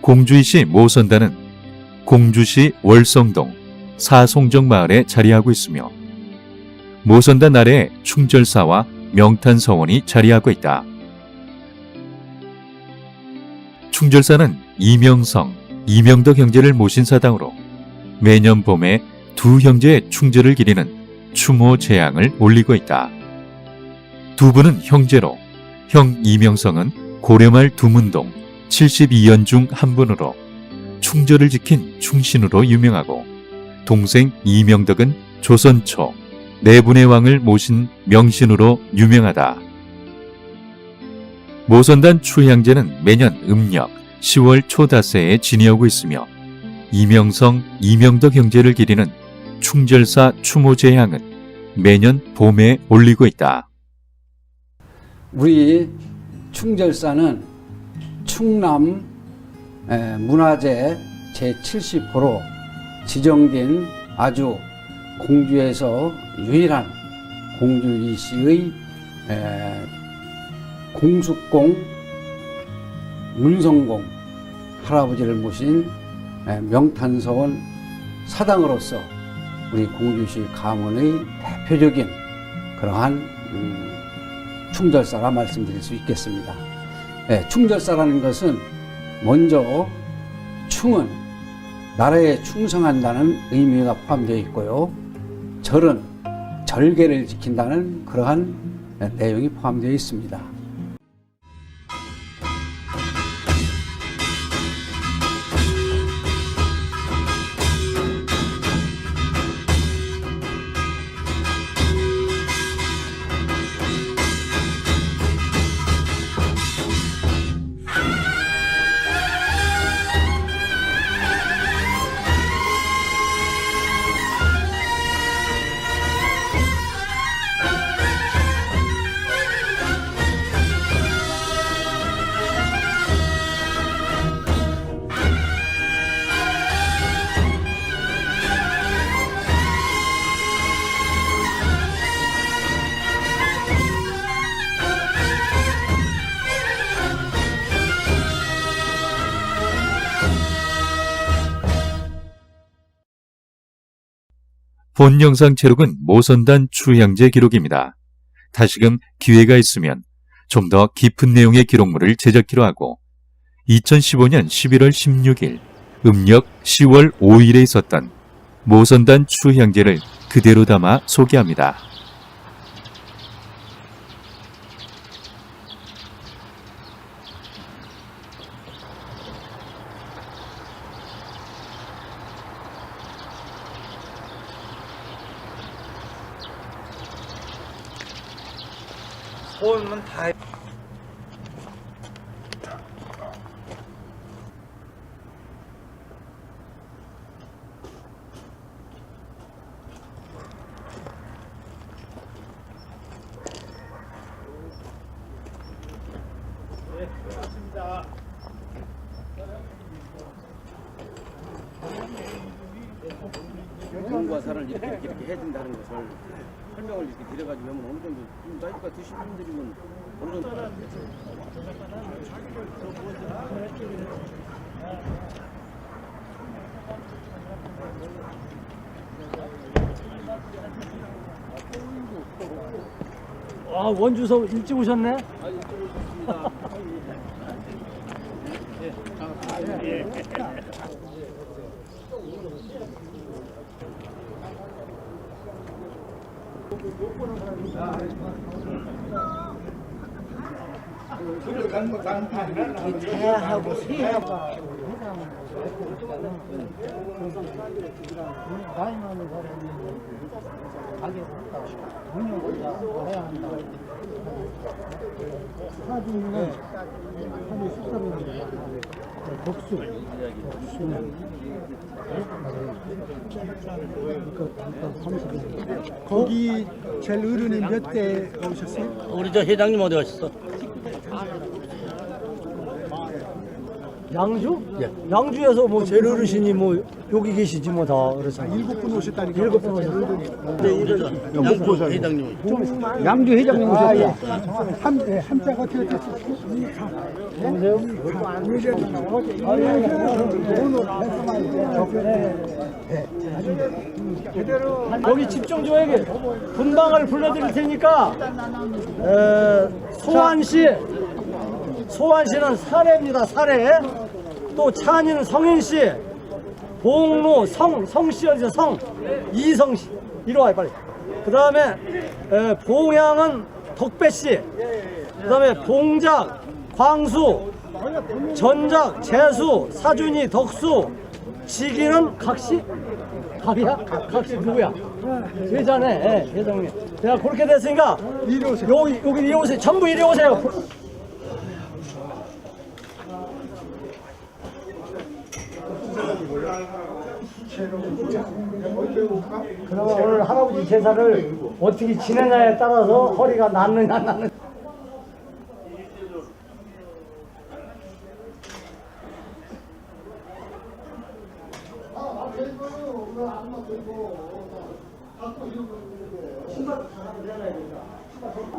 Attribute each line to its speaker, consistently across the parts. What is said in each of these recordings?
Speaker 1: 공주이시 모선단은 공주시 월성동 사송정 마을에 자리하고 있으며 모선단 아래에 충절사와 명탄서원이 자리하고 있다. 충절사는 이명성, 이명덕 형제를 모신 사당으로 매년 봄에 두 형제의 충절을 기리는 추모 제양을 올리고 있다. 두 분은 형제로 형 이명성은 고려말 두문동 72연 중 한 분으로 충절을 지킨 충신으로 유명하고 동생 이명덕은 조선 초 네 분의 왕을 모신 명신으로 유명하다. 모선단 추향제는 매년 음력 10월 초다세에 지내오고 있으며 이명성, 이명덕 형제를 기리는 충절사 추모제향은 매년 봄에 올리고 있다.
Speaker 2: 우리 충절사는 충남 에, 문화재 제70호로 지정된 아주 공주에서 유일한 공주 이씨의 에, 공숙공 문성공 할아버지를 모신 에, 명탄서원 사당으로서 우리 공주시 가문의 대표적인 그러한 음, 충절사라 말씀드릴 수 있겠습니다. 예, 충절사라는 것은 먼저 충은 나라에 충성한다는 의미가 포함되어 있고요. 절은 절개를 지킨다는 그러한 내용이 포함되어 있습니다.
Speaker 1: 본 영상 제록은 모선단 추향제 기록입니다. 다시금 기회가 있으면 좀 더 깊은 내용의 기록물을 제작기로 하고 2015년 11월 16일 음력 10월 5일에 있었던 모선단 추향제를 그대로 담아 소개합니다.
Speaker 3: 이렇게 이렇게, 이렇게 해준다는 것을 설명을 이렇게 드려가지고 하면 어느 정도 좀 나이가 드신 분들이면 어느 정도
Speaker 4: 아 원주서 일찍 오셨네.
Speaker 5: 대하고 세하고 나이 많은 사람이 가게 없다 운영한다 해야 한다 사진은 하루에 식사를 복수 복수는
Speaker 6: 거기 제일 어른이 몇 대 오셨어요?
Speaker 4: 우리 저 회장님 어디 가셨어? 양주? 양주에서 뭐 제일 어르신이 뭐 여기 계시지 뭐 다 그렇잖아.
Speaker 6: 일곱 분 오셨다니까.
Speaker 4: 일곱 분 오셨어요. 이제 이런
Speaker 6: 목포사
Speaker 3: 회장님.
Speaker 2: 양주 회장님 오셨죠?
Speaker 6: 한 예, 한자가 어떻게 됐어?
Speaker 4: 여기 집중 좀 해게. 분방을 불러드릴 테니까 에, 소환시 소환시는 사례입니다. 사례. 또 찬이는 성인시. 봉로 성 성씨 어디서 성 이성씨 이리 와요 빨리. 그 다음에 봉양은 덕배씨. 그 다음에 봉작 광수 전작 재수 사준이 덕수 지기는 각시 각이야? 각, 각시 누구야? 회장네 예, 회장님 내가 그렇게 됐으니까
Speaker 6: 이리 오세요.
Speaker 4: 여기 여기 이리 오세요 전부 이리 오세요 그러면 오늘 할아버지 제사를 어떻게 지내냐에 따라서 허리가 낫느냐 안 낫느냐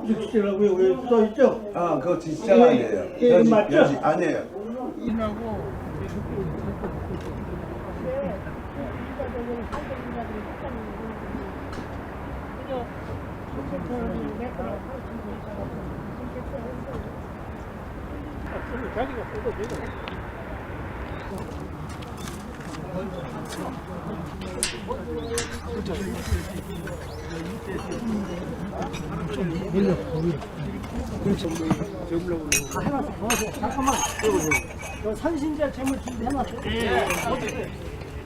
Speaker 4: 주시라고요 왜 써있죠?
Speaker 7: 아, 그거 진짜 아니에요.
Speaker 4: 예,
Speaker 7: 여지,
Speaker 4: 맞죠?
Speaker 7: 여지 아니에요.
Speaker 4: 저 산신제 재물 준비해놨어요? 예.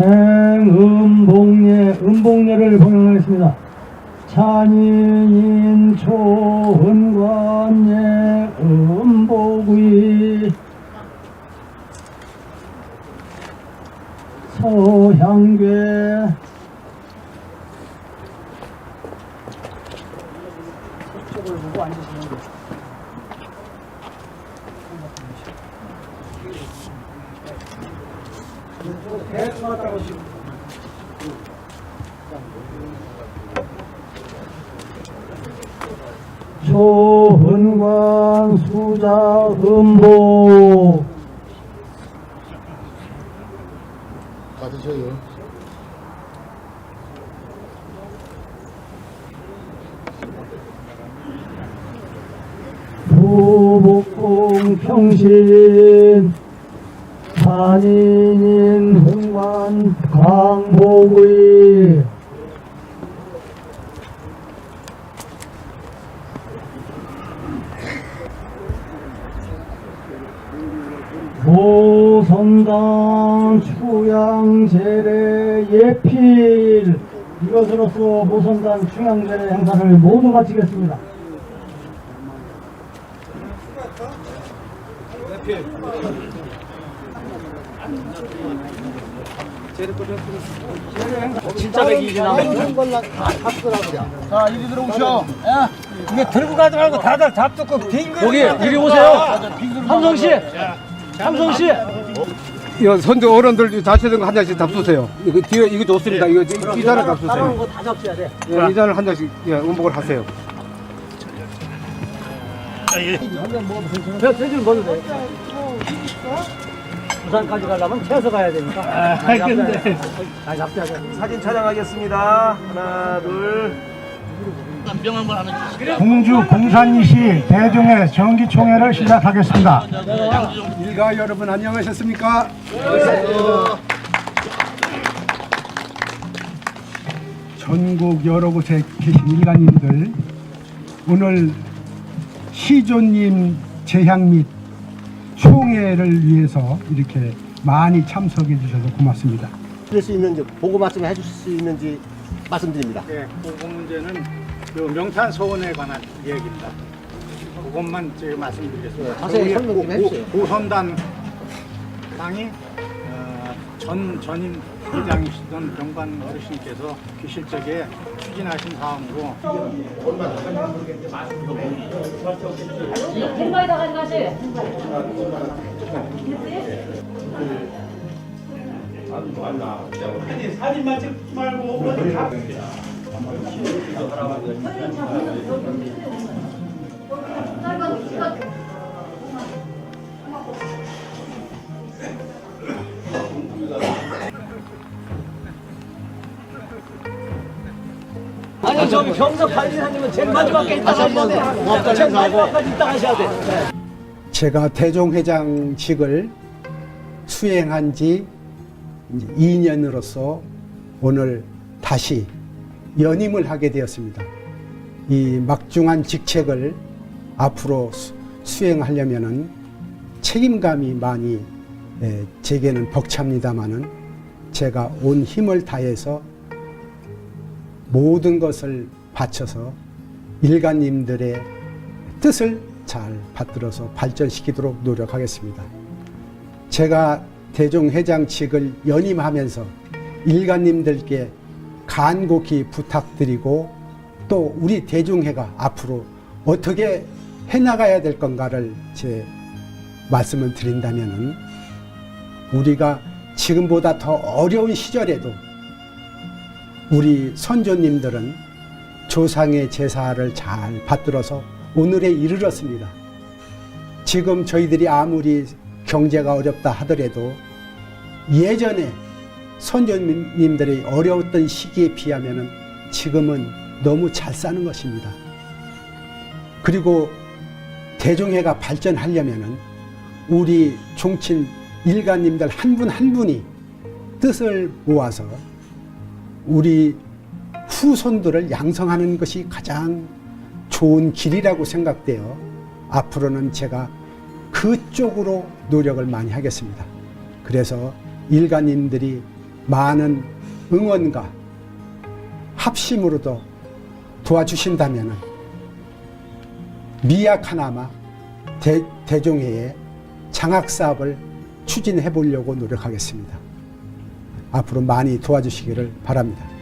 Speaker 4: 행음봉 례 음봉례를 봉행하겠습니다. 찬인인 초은관예 음보구이 서향괴 저쪽을 보고 앉으시면 돼요. 대충 왔다 보시고 초은관 수자 음보
Speaker 6: 받으셔요.
Speaker 4: 부복공 평신 산인인 흥관 강복의 모선당 추양 제례 예필 이것으로서 모선당 추양제례 행사를 모두 마치겠습니다. 진짜 백이지 나.
Speaker 6: 자, 이리 들어오셔.
Speaker 4: 이게 들고 가지 말고 다들 잡두고 빙글 여기 이리 오세요 삼성 씨 삼성 씨
Speaker 8: 이거 선조 어른들 자체된 거 한 잔씩 답수세요. 이거 뒤에 이거 좋습니다. 이거 이 잔을
Speaker 4: 따라오는
Speaker 8: 답수세요.
Speaker 4: 거다 잡숴야 돼
Speaker 8: 예, 이 잔을 한 잔씩 예, 음복을 하세요.
Speaker 4: 그냥 세줄 먹어도 돼 부산까지 가려면 태워서 가야 되니까. 아, 근데. 아, 잡자.
Speaker 3: 사진 촬영하겠습니다. 하나, 둘.
Speaker 6: 공주 공산리시 대종회 정기총회를 시작하겠습니다.
Speaker 8: 일가 여러분 안녕하셨습니까?
Speaker 6: 전국 여러 곳에 계신 일가님들 오늘 시조님 재향 및 총회를 위해서 이렇게 많이 참석해 주셔서 고맙습니다.
Speaker 9: 드릴 수 있는지 보고 말씀해 주실 수 있는지 말씀드립니다.
Speaker 5: 네, 그 문제는 그 명탄 소원에 관한 얘기입니다. 그것만 제가 말씀드리겠습니다.
Speaker 9: 자세히 설명 좀
Speaker 5: 고-
Speaker 9: 해주세요.
Speaker 5: 고- 고선단 땅이 어, 전 전임 회장이시던 병관 어르신께서 계실 적에 추진하신 사항으로
Speaker 10: 백마에다 가져가시.
Speaker 4: 아니, 저기 병석 관리사님은 제일 마지막에 있다 가셔야 돼. 제일 마지막까지 있다 가셔야 돼.
Speaker 6: 제가 대종회장직을 수행한 지 이제 2년으로서 오늘 다시 연임을 하게 되었습니다. 이 막중한 직책을 앞으로 수- 수행하려면은 책임감이 많이 예, 제게는 벅찹니다마는 제가 온 힘을 다해서 모든 것을 바쳐서 일가님들의 뜻을 잘 받들어서 발전시키도록 노력하겠습니다. 제가 대종회장직을 연임하면서 일가님들께 간곡히 부탁드리고 또 우리 대종회가 앞으로 어떻게 해나가야 될 건가를 제 말씀을 드린다면은 우리가 지금보다 더 어려운 시절에도 우리 선조님들은 조상의 제사를 잘 받들어서 오늘에 이르렀습니다. 지금 저희들이 아무리 경제가 어렵다 하더라도 예전에 선조님들이 어려웠던 시기에 비하면 지금은 너무 잘 사는 것입니다. 그리고 대종회가 발전하려면 우리 종친 일가님들 한분한 분이 뜻을 모아서 우리 후손들을 양성하는 것이 가장 좋은 길이라고 생각되어 앞으로는 제가 그쪽으로 노력을 많이 하겠습니다. 그래서 일가님들이 많은 응원과 합심으로도 도와주신다면 미약하나마 대, 대종회의 장학 사업을 추진해 보려고 노력하겠습니다. 앞으로 많이 도와주시기를 바랍니다.